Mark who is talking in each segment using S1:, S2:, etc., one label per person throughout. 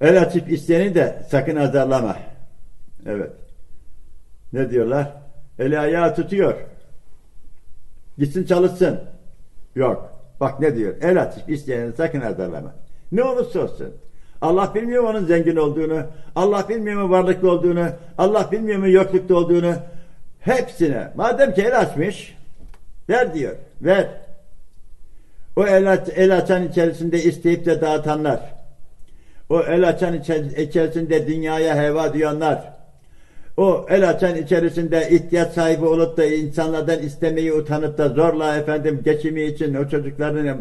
S1: El açıp isteyeni de sakın azarlama. Evet. Ne diyorlar? Eli ayağı tutuyor. Gitsin çalışsın. Yok. Bak ne diyor? El açıp isteyeni sakın azarlama. Ne olursa olsun. Allah bilmiyor mu onun zengin olduğunu? Allah bilmiyor mu varlıklı olduğunu? Allah bilmiyor mu yoklukta olduğunu? Hepsine. Madem ki el açmış, ver diyor. Ver. O el, aç, el açan içerisinde isteyip de dağıtanlar. O el açan içer- içerisinde dünyaya heva diyenler. O el açan içerisinde ihtiyaç sahibi olup da insanlardan istemeyi utanıp da zorla efendim geçimi için o çocukların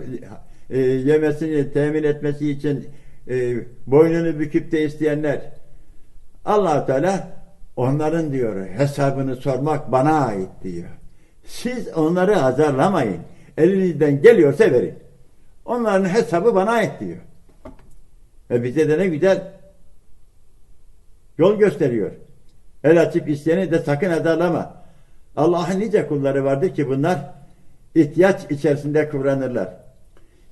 S1: e, yemesini temin etmesi için e, boynunu büküp de isteyenler. allah Teala onların diyor hesabını sormak bana ait diyor. Siz onları azarlamayın. Elinizden geliyorsa verin. Onların hesabı bana ait diyor. Ve bize de ne güzel yol gösteriyor. El açıp isteyeni de sakın azarlama. Allah'ın nice kulları vardır ki bunlar ihtiyaç içerisinde kıvranırlar.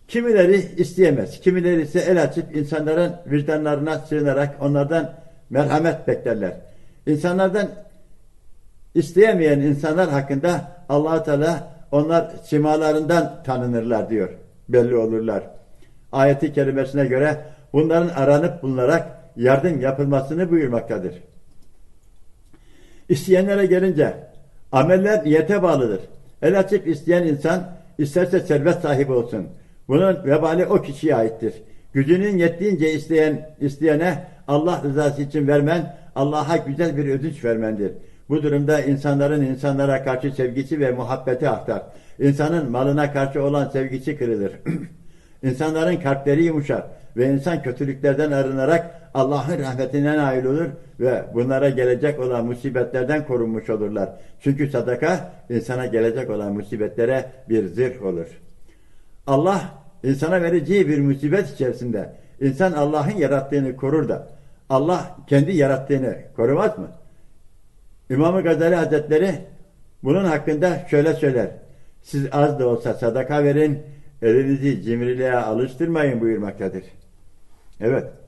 S1: Kimileri isteyemez, kimileri ise el açıp insanların vicdanlarına sığınarak onlardan merhamet beklerler. İnsanlardan isteyemeyen insanlar hakkında allah Teala onlar simalarından tanınırlar diyor. Belli olurlar. Ayeti kerimesine göre bunların aranıp bulunarak yardım yapılmasını buyurmaktadır. İsteyenlere gelince ameller niyete bağlıdır. El açıp isteyen insan isterse servet sahibi olsun. Bunun vebali o kişiye aittir. Gücünün yettiğince isteyen isteyene Allah rızası için vermen, Allah'a güzel bir ödünç vermendir. Bu durumda insanların insanlara karşı sevgisi ve muhabbeti artar. İnsanın malına karşı olan sevgisi kırılır. İnsanların kalpleri yumuşar ve insan kötülüklerden arınarak Allah'ın rahmetine nail olur ve bunlara gelecek olan musibetlerden korunmuş olurlar. Çünkü sadaka insana gelecek olan musibetlere bir zırh olur. Allah insana vereceği bir musibet içerisinde insan Allah'ın yarattığını korur da Allah kendi yarattığını korumaz mı? İmam-ı Gazali Hazretleri bunun hakkında şöyle söyler. Siz az da olsa sadaka verin, elinizi cimriliğe alıştırmayın buyurmaktadır. Evet.